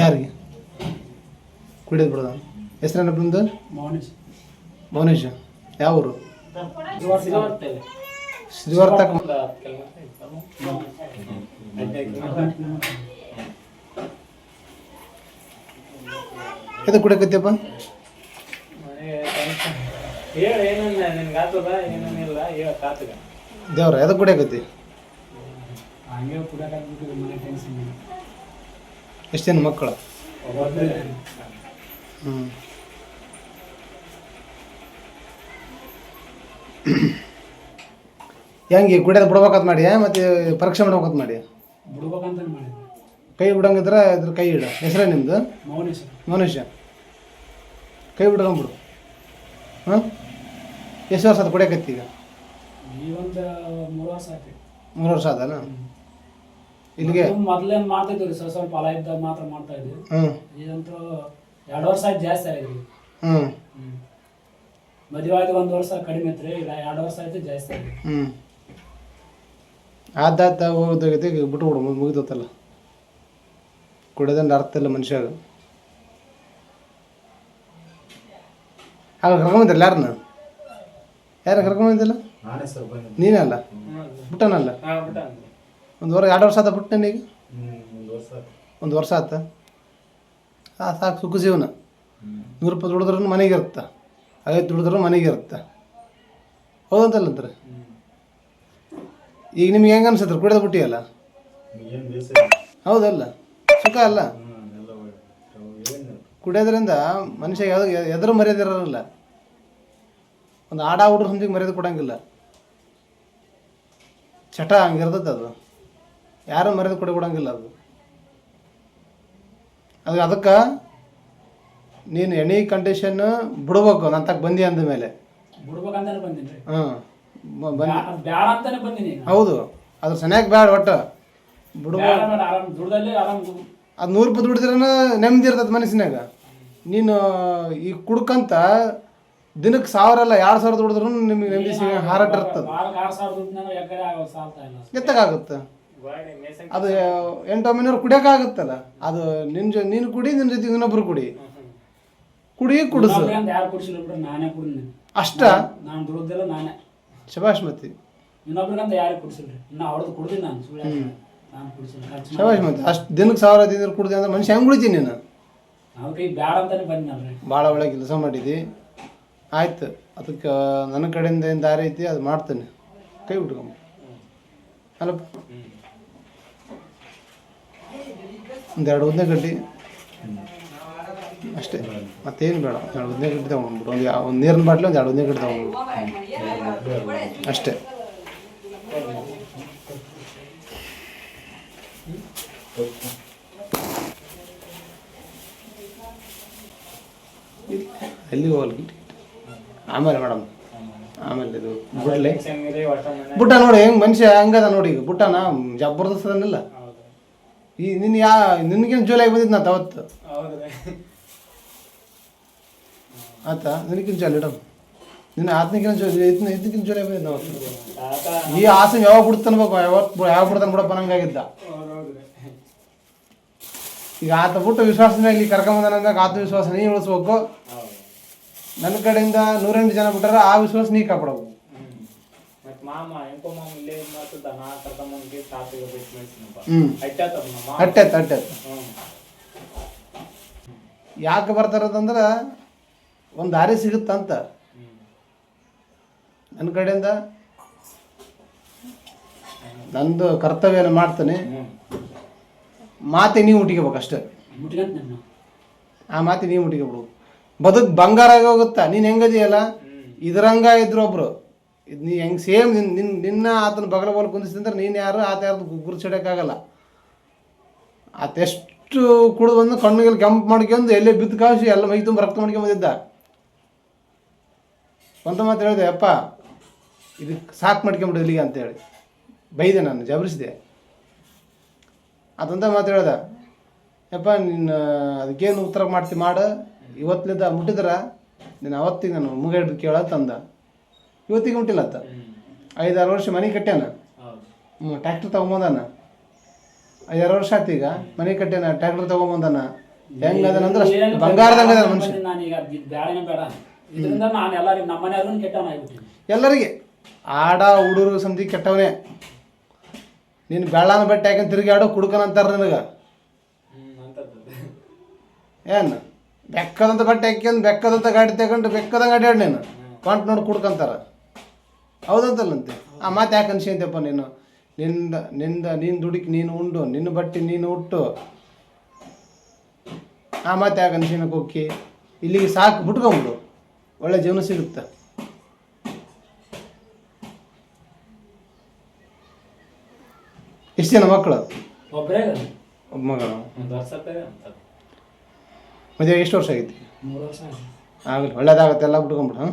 ಯಾರಿಗೆ? ಕುಡಿಯೋದು ಬಿಡದ? ಹೆಸರೇನಪ್ಪ ನಿಮ್ದು ಮೌನೇಶ. ಭುವನೇಶ್ ಯಾವ ಊರು? ಸಿಗೋತ್ತೆ ಶ್ರೀವರ್ತ ಎದು ದೇವ್ರ ಎದಕ್ಕೆ ಕುಡಿಯಕತ್ತಿ? ಹಂಗೆ ಕುಡಿಯಕಾಗ್ಬಿಟ್ಟು ಮನೆ ಟೆನ್ಷನ್ ಎಷ್ಟು ಜನ ಮಕ್ಕಳು? ಹ್ಞೂ ಹೆಂಗೆ ಕುಡಿಯೋದು ಬಿಡ್ಬೇಕಂತ ಮಾಡಿ ಮತ್ತೆ ಪರೀಕ್ಷೆ ಮಾಡ್ಬೇಕಂತ ಮಾಡಿ ಬಿಡ್ಬೇಕಂತ ಕೈ ಬಿಡಂಗಿದ್ರೆ ಇದ್ರ ಕೈ ಇಡ. ಹೆಸರೇ ನಿಮ್ದು? ಮೌನೇಶ. ಕೈ ಬಿಡ್ಕೊಂಬಿಡು ಹಾಂ ಎಷ್ಟು ವರ್ಷ ಅದು ಕುಡಿಯಕತ್ತೀಗ ಈಗ? ಈ ಒಂದು ಮೂರು ವರ್ಷ ಆಯ್ತು. ಮೂರು ವರ್ಷ ಆದಲ್ಲ ಇಲ್ಲಿಗೆ? ಮೊದ್ಲೇನ್ ಮಾಡ್ತಿದ್ವಿ ರೀ ಸ್ವಲ್ಪ ಸ್ವಲ್ಪ ಹೊಲ ಇದ್ದಾಗ ಮಾತ್ರ ಮಾಡ್ತಾ ಇದ್ವಿ. ಹ್ಞೂ ಇದಂತೂ ಎರಡು ವರ್ಷ ಆಯ್ತು ಜಾಸ್ತಿ ಆಗಿದ್ವಿ ಹ್ಞೂ ಮದುವೆ ಆಯ್ತು ಒಂದು ವರ್ಷ ಕಡಿಮೆ ಐತ್ರಿ ಇಲ್ಲ ಎರಡು ವರ್ಷ ಆಯ್ತು ಜಾಸ್ತಿ ಆಗಿದೆ. ಹ್ಞೂ ಆದಾತ ಹೋಗೋದಾಗೈತಿ ಈಗ ಬಿಟ್ಟು ಬಿಡು ಮುಗಿದೋತಲ್ಲ. ಕುಡಿಯೋದಂಡ ಅರ್ಥ ಇಲ್ಲ ಮನುಷ್ಯಾಗ ಆಗ ಕರ್ಕೊಂಬಂದಿಲ್ಲ ಯಾರನ್ನ ಯಾರು ಕರ್ಕೊಂಬಂದಿಲ್ಲ ನಾನೇ ಸರ್ ಬಂದೆ. ನೀನಲ್ಲ? ಬಿಟ್ಟನಲ್ಲ ಒಂದು ವರ್ಷ ಎರಡು ವರ್ಷ ಆತ ಬಿಟ್ಟು ನನಗೆ ಒಂದು ವರ್ಷ ಆತ. ಆ ಸಾಕು ಸುಖ ಜೀವನ. ನೂರು ರೂಪಾಯಿ ದುಡಿದ್ರೂ ಮನೆಗೆ ಇರುತ್ತೆ. ಐವತ್ತು ದುಡಿದ್ರೂ ಮನೆಗೆ ಇರುತ್ತೆ. ಹೌದಂತಲ್ಲಂತಾರೆ ಈಗ ನಿಮ್ಗೆ ಹೆಂಗೆ ಅನ್ಸತ್ತೆ? ಕುಡಿದ ಬಿಟ್ಟಿಯಲ್ಲ ಹೌದಲ್ಲ. ಸುಖ ಅಲ್ಲ? ಕುಡಿಯೋದ್ರಿಂದ ಮನುಷ್ಯ ಯಾವ್ದು ಎದುರು ಮರ್ಯಾದೆ ಇರೋಲ್ಲ ಒಂದು ಆಡ ಹುಡುಗ್ರು ಸಂಜೆಗೆ ಮರ್ಯಾದೆ ಕೊಡಂಗಿಲ್ಲ. ಚಟ ಹಂಗಿರ್ತದೆ ಅದು. ಯಾರು ಮರ್ಯಾದೆ ಕೊಡಬಿಡಂಗಿಲ್ಲ ಅದು. ಅದು ಅದಕ್ಕೆ ನೀನು ಎನಿ ಕಂಡೀಷನ್ ಬಿಡ್ಬೇಕು ನನ್ನ ತಕ್ಕ ಬಂದಿ ಅಂದ ಮೇಲೆ. ಹಾಂ ಬಂದು ಹೌದು. ಅದ್ರ ಸನ್ಯಾಗ ಬೇಡ ಒಟ್ಟು. ಬಿಡ್ಬೇಕು ಅದು ನೂರು ರೂಪಾಯಿ ದುಡಿದ್ರನ ನೆಮ್ಮದಿ ಇರ್ತದೆ ಮನಸ್ಸಿನಾಗ. ನೀನು ಈ ಕುಡ್ಕಂತ ದಿನಕ್ಕೆ ಸಾವಿರ ಅಲ್ಲ ಎರಡು ಸಾವಿರ ದುಡಿದ್ರು ನಿಮಗೆ ನೆಮ್ಮದಿ ಸಿಗ ಹಾರಾಟ ಇರ್ತದೆ. ವಾರಕ್ಕೆ ಅದು ಎಂಟು ಒಮ್ಮೆನವ್ರು ಕುಡಿಯೋಕ್ಕಾಗುತ್ತಲ್ಲ? ಅದು ನಿನ್ನ ಜೊ ನೀನು ಕುಡಿ ನಿನ್ನ ಜೊತೆ ಇನ್ನೊಬ್ರು ಕುಡಿ. ಕುಡಿ ಕುಡಿಸು. ಯಾರು ಕುಡಿಸಿಲ್ಲ ಬಿಟ್ರೆ ನಾನೇ ಕುಡಿದೀನಿ. ಅಷ್ಟ? ನಾನು ದುಡ್ದಿಲ್ಲ ನಾನೇ. ಶಬಾಷ್ ಮತಿ. ಇನ್ನೊಬ್ರಿಗಂತ ಯಾರಿಗೆ ಕುಡಿಸಿಲ್ರಿ ಇನ್ನು ಅವ್ರದ್ದು ಕುಡ್ದಿನಿ ನಾನು ಸುಳ್ಳು ನಾನು ಕುಡಿಸಿಲ್ಲ. ಖರ್ಚು ಮತಿ ಅಷ್ಟು ದಿನಕ್ಕೆ ಸಾವಿರ ಹದಿನೈದು ಕುಡ್ದೆ ಅಂದ್ರೆ ಮನುಷ್ಯ ಹೆಂಗ್ ಉಳಿತೀನಿ ನೀನು? ಅದಕ್ಕೆ ಈಗ ಬ್ಯಾಡ ಅಂತಾನೆ ಬಂದಿನಲ್ರಿ ಭಾಳ ಒಳ್ಳೆ ಕೆಲಸ ಮಾಡಿದಿ. ಆಯ್ತು. ಅದಕ್ಕೆ ನನ್ನ ಕಡೆಯಿಂದ ಏನು ದಾರಿ ಐತಿ ಅದು ಮಾಡ್ತೇನೆ. ಕೈ ಬಿಟ್ಕೊಂಬ ಅಲ್ಲಪ್ಪ ಒಂದೆರಡು ಉದ್ದೆ ಗಡ್ಡಿ ಅಷ್ಟೇ ಮತ್ತೇನು ಬೇಡ ಎರಡು ಉದ್ದೆ ಗಡ್ಡಿ ತಗೊಂಡ್ಬಿಡು ಒಂದು ಯಾವ ಒಂದು ನೀರಿನ ಬಾಟ್ಲಿ ಒಂದು ಎರಡು ಉದ್ದೆ ಗಡ್ಡಿ ತಗೊಂಡ್ಬಿಡು ಅಷ್ಟೇ ಎಲ್ಲಿ ಹೋಗಲ್ಲ ಆಮೇಲೆ ಮೇಡಮ್ ಆಮೇಲೆ ಇದು ಬಿಡ್ಲಿ ಬುಟ್ಟ ನೋಡಿ ಹೆಂಗ್ ಮನುಷ್ಯ ಹಂಗದ ನೋಡಿ ಈಗ ಬುಟ್ಟನ ಜಬರ್ದಸ್ತ್ ಅದನ್ನಿಲ್ಲ ಈ ನಿನ್ನ ಯಾ ನಿನಗೇನು ಜೋಲಾಗಿ ಬಂದಿದ್ದು ನಾ ಅವತ್ತು? ಆಯ್ತಾ? ನಿನಗಿನ ಜೋಲಿ ಇಡಮ್ ನಿನ್ನ ಆತ್ಮಕಿನ ಜೋ ಇದನ್ನ ಇದಕ್ಕಿಂತ ಜೋಲಾಗಿ ಬಂದಿದ್ದು ನಾವು. ಈ ಆಸೆ ಯಾವಾಗ ಬಿಡ್ತಾನಬೇಕು ಯಾವತ್ತು ಯಾವಾಗ ಬಿಡ್ತಾನೆ ಬಿಡಪ್ಪ ನಂಗಾಗಿದ್ದ? ಈಗ ಆತ ಬಿಟ್ಟು ವಿಶ್ವಾಸನೇ ಇಲ್ಲಿ ಕರ್ಕೊಂಬಂದಾಗ ಆತ್ಮವಿಶ್ವಾಸ ನೀ ಉಳಿಸ್ಬೇಕು. ನನ್ನ ಕಡೆಯಿಂದ ನೂರೆಂಟು ಜನ ಬಿಟ್ಟಾರ ಆ ವಿಶ್ವಾಸ ನೀ ಕಾಪಾಡಬೇಕು. ಅಟ್ಟೆತ್ ಅಟ್ಟೆತ್ ಹ್ಮ್. ಯಾಕೆ ಬರ್ತಾರದಂದ್ರೆ ಒಂದು ದಾರಿ ಸಿಗುತ್ತಂತ. ನನ್ನ ಕಡೆಯಿಂದ ನಂದು ಕರ್ತವ್ಯನ ಮಾಡ್ತೇನೆ. ಮಾತೆ ನೀವು ಮುಟ್ಟಿಕೋಬೇಕು ಅಷ್ಟೇ ಆ ಮಾತೆ ನೀವು ಮುಟ್ಟಿಕೊಬಿಡು ಬದುಕು ಬಂಗಾರ ಆಗಿ ಹೋಗುತ್ತಾ? ನೀನು ಹೆಂಗದಿಯಲ್ಲ? ಇದ್ರಂಗ ಇದ್ರು ಒಬ್ರು. ನೀ ಹೆಂಗೆ ಸೇಮ್ ನಿನ್ನ ನಿನ್ನ ನಿನ್ನ ಆತನ ಬಗಲ ಬೋಲ್ ಕುಂದಿಸಿದ್ರೆ ನೀನು ಯಾರು, ಆತ ಯಾರ್ದು ಗುರು ಆತೆಷ್ಟು ಕುಡಿದು ಬಂದು ಕಣ್ಣಿಗೆಲ್ಲ ಕೆಂಪು ಮಾಡ್ಕೊಂಡು ಎಲ್ಲೇ ಬಿದ್ದು ಕಾಸಿ ಎಲ್ಲ ಮೈ ತುಂಬ ರಕ್ತ ಮಾಡ್ಕೊಂಡು ಬಂದಿದ್ದ. ಸ್ವಂತ ಮಾತು ಹೇಳಿದೆ, ಅಪ್ಪ ಇದಕ್ಕೆ ಸಾಕು ಮಾಡ್ಕೊಂಬಿಡು ಇಲ್ಲಿಗೆ ಅಂತೇಳಿ. ಬೈದೆ ನಾನು, ಜಬರಿಸಿದೆ. ಅದಂತ ಮಾತು ಹೇಳ್ದೆ, ಯಪ್ಪ, ನಿನ್ನ ಅದಕ್ಕೇನು ಉತ್ತರ ಮಾಡ್ತಿ ಮಾಡು. ಇವತ್ತಿನಿಂದ ಮುಟ್ಟಿದ್ರೆ? ನೀನು ಅವತ್ತಿಗೆ ನಾನು ಮುಗಿಡ್ಬೇಕು ಕೇಳ ತಂದ. ಇವತ್ತಿಗೆ ಉಂಟಿಲ್ಲ ಅತ್ತ ಐದಾರು ವರ್ಷ ಮನೆ ಕಟ್ಟ್ಯಾನ ಟ್ಯಾಕ್ಟ್ರ್ ತೊಗೊಂಬಂದಾನ. ಎರಡು ವರ್ಷ ಆಯ್ತು ಈಗ. ಮನೆ ಕಟ್ಟ್ಯಾನ ಟ್ರ್ಯಾಕ್ಟರ್ ತಗೊಂಬಂದಾನ. ಹೆಂಗ ಅದನಂದ್ರೆ ಬಂಗಾರದಂಗ ಅದ ಮನುಷ್ಯ. ನಾನೀಗ ಬ್ಯಾಡನೇ ಬೇಡ. ಇದರಿಂದ ನಾನು ಎಲ್ಲರಿಗೂ ನಮ್ಮ ಮನೆಯವ್ರನ್ನ ಕೆಟ್ಟವನ ಆಗ್ಬಿಟ್ಟಿನಿ ಎಲ್ಲರಿಗೆ. ಆಡ ಹುಡುಗರು ಸಂಧಿ ಕೆಟ್ಟವನೇ. ನೀನು ಬೆಳ್ಳನ ಬಟ್ಟೆ ಹಾಕ್ಯನ್ ತಿರುಗಿ ಕುಡ್ಕನ ಅಂತಾರ ನನಗೆ. ಏನು? ಬೆಕ್ಕದಂತ ಬಟ್ಟೆ ಹಾಕ್ಯಂದು ಬೆಕ್ಕದಂತ ಗಾಡಿ ತಗೊಂಡು ಬೆಕ್ಕದ ಗಾಡಿ ಆಡ್ ನೀನು ಕಾಂಟ್ ನೋಡಿ ಕುಡ್ಕಂತಾರ. ಹೌದಂತಲ್ಲಂತೆ ಆ ಮಾತು ಯಾಕೆ ಅನ್ಸ್ಯಂತಪ್ಪ ನೀನು? ನಿಂದ ನಿಂದ ನೀನು ದುಡುಕಿ ನೀನು ಉಂಡು ನಿನ್ನ ಬಟ್ಟೆ ನೀನು ಉಟ್ಟು. ಆ ಮಾತು ಯಾಕೆ ಅನ್ಸಿನ ಕೊಕ್ಕಿ ಇಲ್ಲಿಗೆ ಸಾಕು ಬಿಟ್ಕೊಂಬಿಡು. ಒಳ್ಳೆ ಜೀವನ ಸಿಗುತ್ತೆ. ಎಷ್ಟು ಜನ ಮಕ್ಕಳು? ಒಬ್ಬ ಮಗಳು ಮದುವೆ ಎಷ್ಟು ವರ್ಷ ಆಗೈತಿ? ಆಗಲಿ ಒಳ್ಳೇದಾಗತ್ತೆ ಎಲ್ಲ ಬಿಟ್ಕೊಂಬಿಡು ಹಾಂ